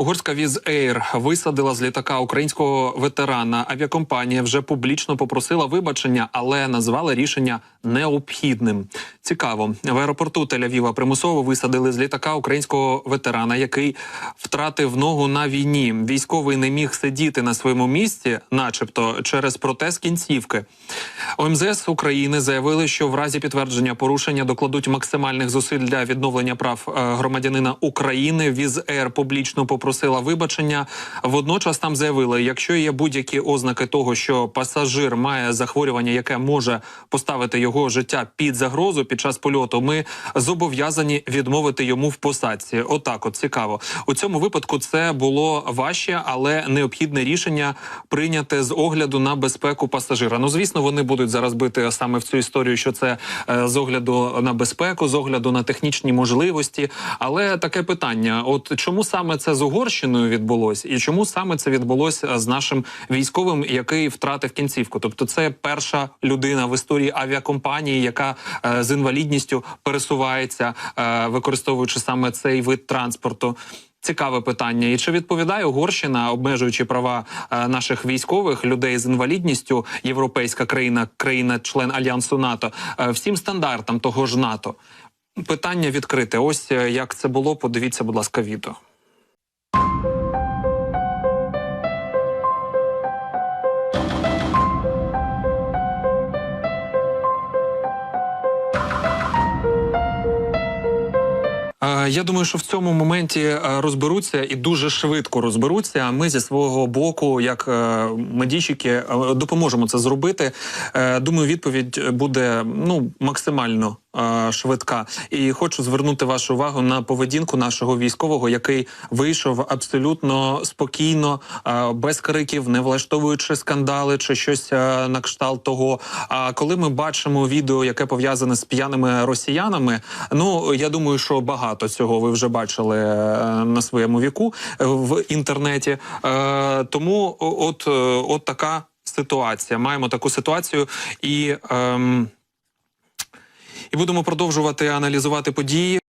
Угорська Віз Ейр висадила з літака українського ветерана. Авіакомпанія вже публічно попросила вибачення, але назвала рішення необхідним. Цікаво, в аеропорту Тель-Авіва примусово висадили з літака українського ветерана, який втратив ногу на війні. Військовий не міг сидіти на своєму місці, начебто, через протез кінцівки. ОМЗС України заявили, що в разі підтвердження порушення докладуть максимальних зусиль для відновлення прав е, громадянина України. Віз Ейр публічно попросила вибачення. Водночас там заявили, якщо є будь-які ознаки того, що пасажир має захворювання, яке може поставити його життя під загрозу під час польоту, ми зобов'язані відмовити йому в посадці. Отак, от цікаво. У цьому випадку це було важче, але необхідне рішення прийняте з огляду на безпеку пасажира. Ну звісно, вони будуть зараз бити саме в цю історію, що це е, з огляду на безпеку, з огляду на технічні можливості. Але таке питання: от чому саме це з Угорщиною відбулось, і чому саме це відбулося з нашим військовим, який втратив кінцівку? Тобто, це перша людина в історії авіакомпанії, яка е, з інвалідністю пересувається, е, використовуючи саме цей вид транспорту. Цікаве питання, і чи відповідає Угорщина, обмежуючи права е, наших військових людей з інвалідністю, європейська країна, країна-член альянсу НАТО, е, всім стандартам того ж НАТО? Питання відкрите. Ось е, як це було. Подивіться, будь ласка, відео. Я думаю, що в цьому моменті е, розберуться і дуже швидко розберуться. Ми зі свого боку, як е, медійщики, е, допоможемо це зробити. Е, Думаю, відповідь буде ну максимально е, швидка. І хочу звернути вашу увагу на поведінку нашого військового, який вийшов абсолютно спокійно, е, без криків, не влаштовуючи скандали чи щось е, на кшталт того. А коли ми бачимо відео, яке пов'язане з п'яними росіянами, ну я думаю, що багато цього ви вже бачили е, на своєму віку е, в інтернеті. Е, Тому от, е, от така ситуація. Маємо таку ситуацію і. ем, і будемо продовжувати аналізувати події.